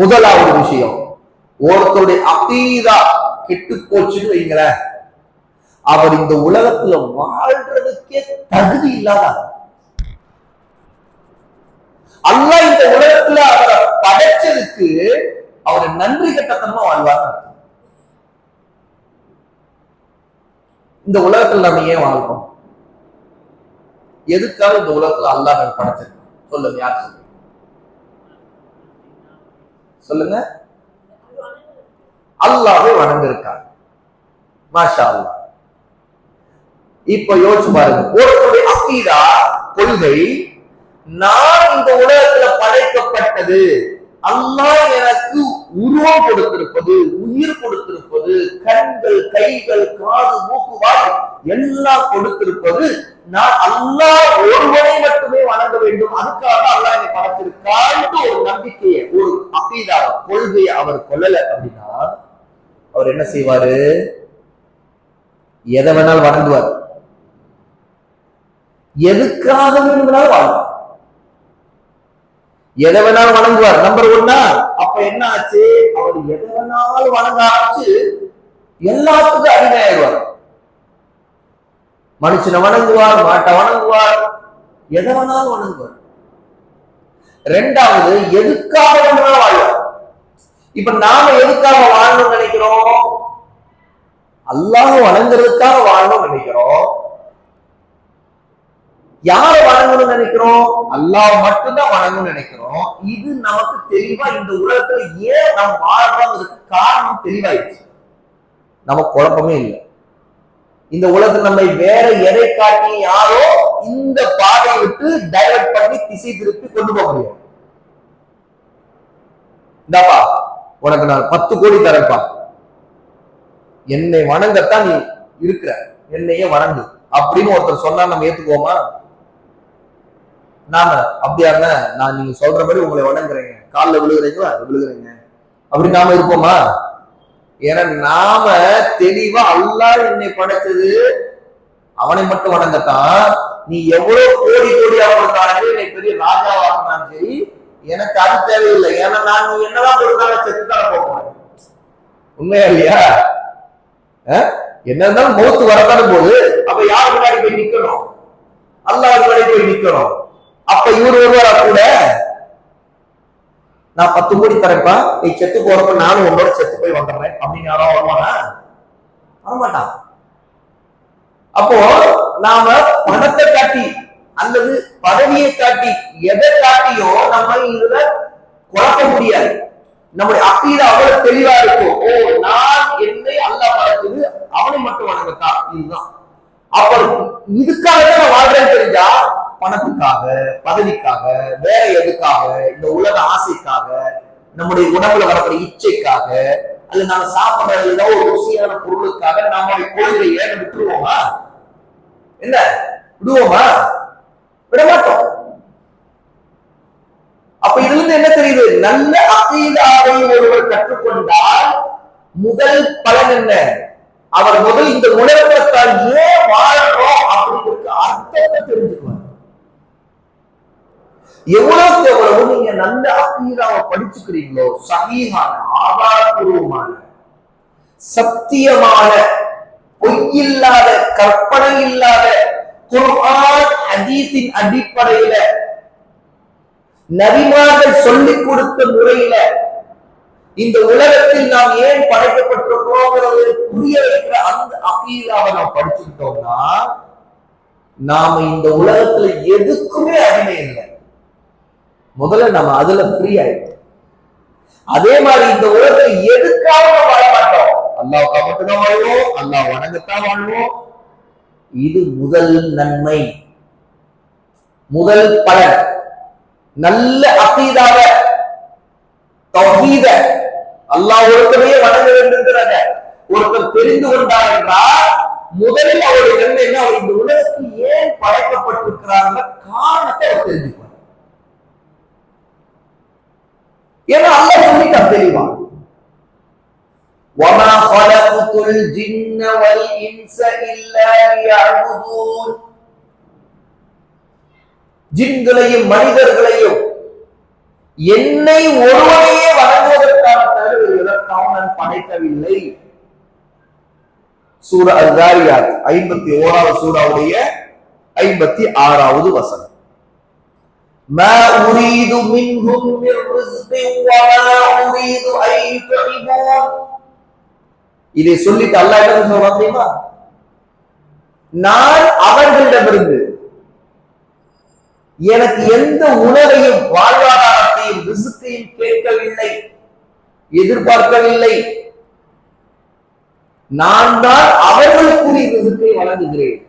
முதலாவது விஷயம் ஒருத்தருடைய அகீதா கெட்டு போச்சுன்னு வைங்களேன். அவர் இந்த உலகத்துல வாழ்றதுக்கே தகுதி இல்லாத அல்ல இந்த உலகத்துல அவரை படைச்சதுக்கு அவரை நன்றி கட்டத்தனமா வாழ்வார். இந்த உலகத்துல நம்ம ஏன் வாழ்றோம்? எதுக்காக இந்த உலகத்துல அல்லாஹ் படைச்சிருக்கோம் சொல்லுங்க யார் சொல்லுங்க? சொல்லுங்க. அல்லாவே வணங்கிருக்காங்க மாஷா அல்லாஹ் இப்ப யோசிச்சு பாருங்க. ஒருத்தருடைய அக்கீதா கொள்கை நான் இந்த உலகத்துல படைக்கப்பட்டது. அல்லாஹ் எனக்கு உருவம் கொடுத்திருப்பது உயிர் கொடுத்திருப்பது கண்கள் கைகள் காது மூக்கு வாய் எல்லாம் கொடுத்திருப்பது நான் அல்லாஹ் ஒருவனை மட்டுமே வணங்க வேண்டும். அதுக்காக அல்லாஹ் ஒரு நம்பிக்கையை ஒரு அக்கீதா கொள்கையை அவர் கொள்ளல அப்படின்னா அவர் என்ன செய்வாரு? எதை வேணாலும் வணங்குவார். எதுக்காக வேணும்னாலும் வாழ்வார் எதை வேணாலும் வணங்குவார். நம்பர் ஒன்னா அப்ப என்ன ஆச்சு? அவர் எதை வேணாலும் வணங்க ஆரம்பிச்சு எல்லாத்துக்கும் அடிமையாயிடுவார். மனுஷனை வணங்குவார் மாட்டை வணங்குவார் எதை வேணாலும் வணங்குவார். ரெண்டாவது எதுக்காக வேணும்னாலும் வாழ்வார் இப்ப நாம எதுக்காக வாழணும்னு நினைக்கிறோம்? அல்லாஹ் வணங்குறதுக்காக வாழணும்னு நினைக்கிறோம். யாரை வணங்கணும்னு நினைக்கிறோம்? அல்லாஹ் மட்டும்தான் வணங்கணும்னு நினைக்கிறோம். இது நமக்கு தெளிவா இந்த உலகத்துல ஏன் நம்ம வாழ்றோங்கிறதுக்கு காரணம் தெளிவாயிடுச்சு. நம்ம குழப்பமே இல்லை. இந்த உலகத்துல நம்மை வேற எதை காட்டி யாரோ இந்த பாதையை விட்டு டைவர்ட் பண்ணி திசை திருப்பி கொண்டு போக முடியும் இந்தாப்பா உனக்கு நான் பத்து கோடி தரேன்ப்பா. என்னை வணங்கத்தான் நீ இருக்கிற. என்னையே வணங்கு. அப்படின்னு ஒருத்தர் சொன்னா நம்ம ஏத்துக்குவோமா? நாம அப்படியா இருந்தா நான் நீங்க சொல்ற மாதிரி உங்களை வணங்குறேங்க. காலில் விழுகுறீங்களா? விழுகுறீங்க. அப்படி நாம இருப்போமா? ஏன்னா நாம தெளிவா அல்லாஹ் என்னை படைத்தது அவனை மட்டும் வணங்கத்தான் நீ எவ்வளவு கோடி கோடியா கொடுத்தாலும் என்னை பெரிய ராஜாவாகினாலும் சரி எனக்கு அது தேவையில்லை. ஏன்னா நான் நீ என்னதான் கொடுத்தாலும் செத்துத்தான போகிறேன் உண்மையா இல்லையா? என்ன இருந்தாலும் மௌத்து வரத்தான போது அப்ப யார் முன்னாடி போய் நிக்கணும்? அல்லாஹ் முன்னாடி போய் நிக்கணும். அப்ப இவர் ஒருவரா கூட? நான் பத்து கோடி தரேன்ப்பா. நீ செத்து போறப்ப நானும் உன்னோட செத்து போய் வந்துடுறேன். அப்படின்னு யாரோ வருவானா வரமாட்டான் அப்போ நாம பணத்தை காட்டி அல்லது பதவியை காட்டி எதை காட்டியோ நம்ம இதுல குழப்ப முடியாது. நம்முடைய அக்கீத அவ்வளவு தெளிவா இருக்கும். ஓ நான் என்னை அல்ல படைச்சது அவனை மட்டும் வணங்கத்தான். இதுதான். அப்ப இதுக்காக தான் நான் வாழ்றேன்னு தெரிஞ்சா பணத்துக்காக பதவிக்காக வேற எதுக்காக இந்த உலக ஆசைக்காக நம்முடைய உணவுல வரக்கூடிய இச்சைக்காக அல்ல நாம சாப்பிடுற ஏதோ ஒரு ருசியான பொருளுக்காக நாம கோயிலை ஏன் விட்டுருவோமா? என்ன? விடுவோமா? விட மாட்டோம் அப்ப இதுல இருந்து என்ன தெரியுது? நல்ல அகீதாவை ஒருவர் கற்றுக்கொண்டால் முதல் பலன் என்ன? அவர் முதல் இந்த உலகத்தால் ஏன் வாழறோம் அப்படிங்கிறதுக்கு அர்த்தத்தை தெரிஞ்சுக்குவார். எவ்வளவுக்கு எவ்வளவு நீங்க நல்ல அகீதாவை படிச்சுக்கிறீங்களோ சகிஹான ஆதாரபூர்வமான சத்தியமான பொய்யில்லாத கற்பனை இல்லாத குர்ஆன் ஹதீஸின் அடிப்படையில நபிமார்கள் சொல்லிக் கொடுத்த முறையில இந்த உலகத்தில் நாம் ஏன் படைக்கப்பட்டிருக்கிறோங்கிறது புரிய வைக்கிற அந்த அகீதாவை நாம் படிச்சுக்கிட்டோம்னா நாம இந்த உலகத்துல எதுக்குமே அடிமை இல்லை. முதல்ல நம்ம அதுல ஃப்ரீ ஆயிடும் அதே மாதிரி இந்த உலகத்தை எதுக்காக வாழ மாட்டோம் அல்லாவுக்கு மட்டும்தான் வாழ்வோம் அல்லா வணங்கத்தான் வாழ்வோம் இது முதல் நன்மை. முதல் பலன். நல்ல அகீதாவ தௌஹீத அல்லாஹ் ஒருத்தரையே வணங்க வேண்டும்ங்கிறத ஒருத்தர் தெரிந்து கொண்டார் என்றால் முதலில் அவருடைய நன்மை என்ன? அவர் இந்த உலகத்தில் ஏன் படைக்கப்பட்டிருக்கிறாங்க காரணத்தை அவர் தெரிஞ்சுக்குவார் ஏன்னா அல்லாஹ் சொல்லிட்டான் தெளிவா وما خلقت الجن والإنس إلا ليعبدون ஜின்களையும் மனிதர்களையும் என்னை ஒருவனையே வணங்க வாமனன் படைக்கவில்லை சூர அஸ்ஸாரியாத் ஐம்பத்தி ஓராவது சூறாவுடைய ஐம்பத்தி ஆறாவது வசனம் ما أريد منهم من رزق وما أريد أن يطعمون இதை சொல்லிட்டு அல்லாஹ் என்ன சொல்றான் தெரியுமா நான் அவர்களிடமிருந்து எனக்கு எந்த உணவையும் வாழ்வாதாரத்தையும் ரிசுக்கையும் கேட்கவில்லை எதிர்பார்க்கவில்லை நான் தான் அவர்களுக்குரிய ரிசுக்கை வழங்குகிறேன்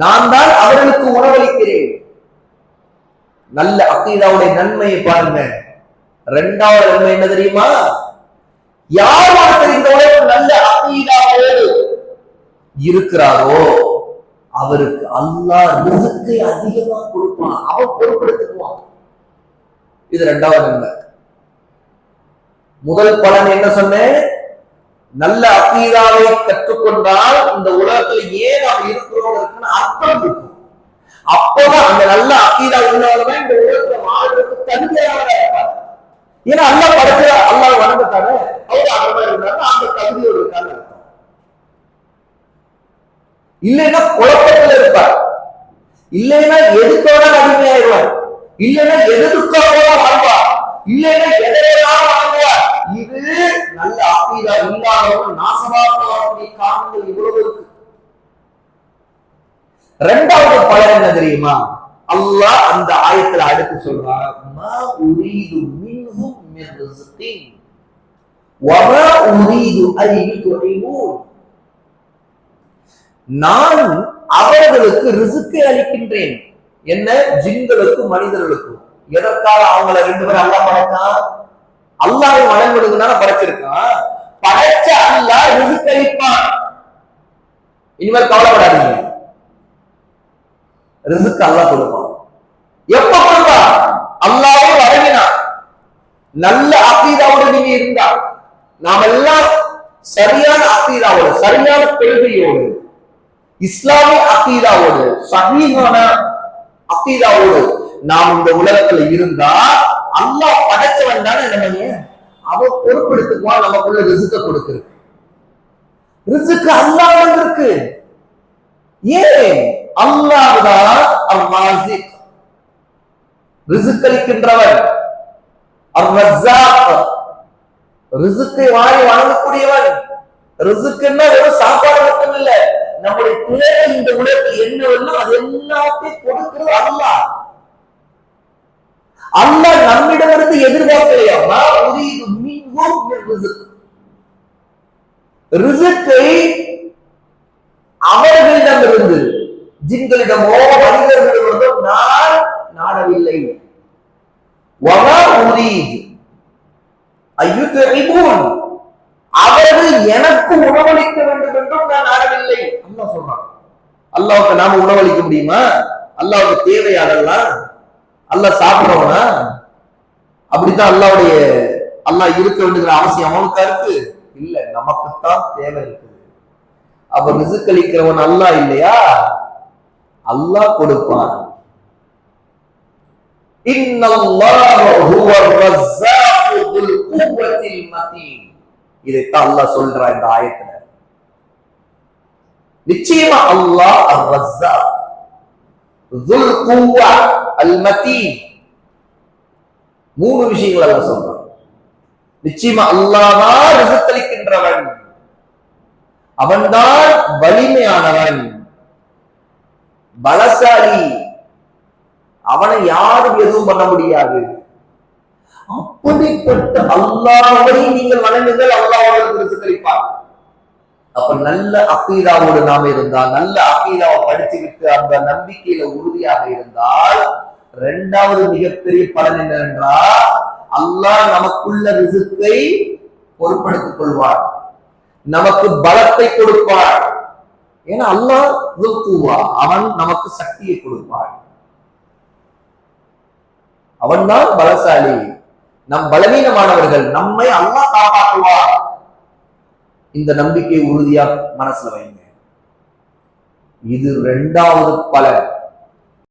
நான் தான் அவர்களுக்கு உணவளிக்கிறேன். நல்ல அக்கீதாவுடைய நன்மையை பாருங்க. ரெண்டாவது நன்மை என்ன தெரியுமா? யார் ஒருத்தர் இந்த உலகம் நல்ல அக்கீதாவோடு இருக்கிறாரோ அவருக்கு அல்லாஹ் ரிசுக்கை அதிகமா கொடுப்பான். அவன் பொறுப்பெடுத்துக்குவான் இது ரெண்டாவது நன்மை. முதல் பலன் என்ன சொன்னேன்? நல்ல அக்கீதாவை கற்றுக்கொண்டால் இந்த உலகத்துல ஏன் நாம் இருக்கிறோம் இருக்குன்னு அர்த்தம் இருக்கும். அப்போதான் அந்த நல்ல அக்கீதா உள்ளவங்க இந்த உலகத்துல வாழ்றதுக்கு தகுதியானவரா இருப்பார் ஏன்னா அல்லா படைக்கிற அல்லா வணங்கத்தானே அவர் அகமா மாதிரி இருந்தாரு அந்த தகுதியோடு இருக்கான்னு இல்லைன்னா குழப்பத்துல இருப்பார். இல்லைன்னா எதுக்கோட அடிமையாயிருவார் இல்லைன்னா எதுக்காக வாழ்வார். இல்லைன்னா எதையெல்லாம் வாழ்வார். இது நல்ல ஆபீதா இல்லாதவங்க நாசமாக்கக்கூடிய காரணங்கள் இவ்வளவு இருக்கு. ரெண்டாவது பலன் என்ன தெரியுமா? அல்லாஹ் அந்த ஆயத்துல அடுத்து சொல்றார் மா உரீது மின்ஹும் மின் ரிஸ்கின். வமா உரீது அன் யுத்இமூன் நான் அவர்களுக்கு ரிசுக்கை அளிக்கின்றேன். என்ன? ஜின்களுக்கும் மனிதர்களுக்கும். எதற்காக அவங்கள ரெண்டு பேரும் அல்லா படைத்தான்? அல்லாவை வணங்குறதுனால படைச்சிருக்கான். படைச்ச அல்லா ரிசுக்கரிப்பான் இனிமேல் கவலைப்படாதீங்க. ரிசுக்கு அல்லா கொடுப்பான். எப்ப கொடுப்பா அல்லாவே வழங்கினான் நல்ல அக்கீதாவோட நீங்க இருந்தா நாம எல்லாம் சரியான அக்கீதாவோட சரியான கொள்கையோடு இஸ்லாமிய அக்கீதாவோடு சஹீஹான அக்கீதாவோடு நாம் இந்த உலகத்துல இருந்தா அம்மா படைச்சவன் தானே நம்ம அவன் பொறுப்பெடுத்துக்குவான் நமக்குள்ள ரிசுக்க கொடுக்குறது ரிசுக்கு அல்லாஹ் இருக்கு ஏன்? அல்லாஹ்தான் அர்-ராசிக் ரிசுக் ரிசுக்கை வாரி வழங்கக்கூடியவன் ரிசுக்குன்னா வெறும் சாப்பாடு மட்டும் இல்ல நம்முடைய தேவை இந்த உலகத்தில் என்னவெல்லாம் அது எல்லாத்தையும் கொடுக்கிறது அல்லாஹ். அல்லாஹ் நம்மிடமிருந்து எதிர்பார்க்கலையா? நான் உரியது மிகவும் ரிசுக். ரிசுக்கை அவர்களிடமிருந்து ஜின்களிடமோ மனிதர்களிடமிருந்தோ நான் நாடவில்லை. அவர்கள் எனக்கு உணவளிக்க வேண்டும் என்றும் நான் நாடவில்லை. அல்லாஹ் சொல்றான் அல்லாவுக்கு நாம உணவளிக்க முடியுமா? அல்லாவுக்கு தேவை அதெல்லாம் அல்ல சாப்பிடுறவன? அப்படித்தான் அல்லாவுடைய அல்லாஹ் இருக்க வேண்டுகிற அவசியம். அவனுக்கா இருக்கு இல்ல நமக்குத்தான் தேவை இருக்குது. அப்ப ரிசுக் அல்லா இல்லையா? அல்லாஹ் கொடுப்பான். இன்னல்லாஹ இதைத்தான் அல்லாஹ் சொல்றான் இந்த ஆயத்துல. நிச்சயமா அல்லாஹ் மூணு விஷயங்கள் அல்ல சொல்றான். நிச்சயமா அல்லாஹ் ரிசத்தளிக்கின்றவன். அவன்தான் வலிமையானவன். பலசாலி. அவனை யாரும் எதுவும் பண்ண முடியாது. அப்படிப்பட்ட அல்லாவை நீங்கள் வணங்குங்கள் அல்லாஹ் உங்களுக்கு அப்ப நல்ல அக்கீதாவோடு நாம் இருந்தால் நல்ல அக்கீதாவை படிச்சுக்கிட்டு அந்த நம்பிக்கையில உறுதியாக இருந்தால் இரண்டாவது மிகப்பெரிய பலன் என்னவென்றால் அல்லாஹ் நமக்குள்ள ரிசுக்கை பொருட்படுத்திக் கொள்வார். நமக்கு பலத்தை கொடுப்பார். ஏன்னா அல்லாஹ் துல்குவா அவன் நமக்கு சக்தியை கொடுப்பான். அவன்தான் பலசாலி. நம் பலவீனமானவர்கள். நம்மை அல்லாஹ் காப்பாற்றுவார் இந்த நம்பிக்கை உறுதியா மனசுல வைங்க இது ரெண்டாவது பலன்.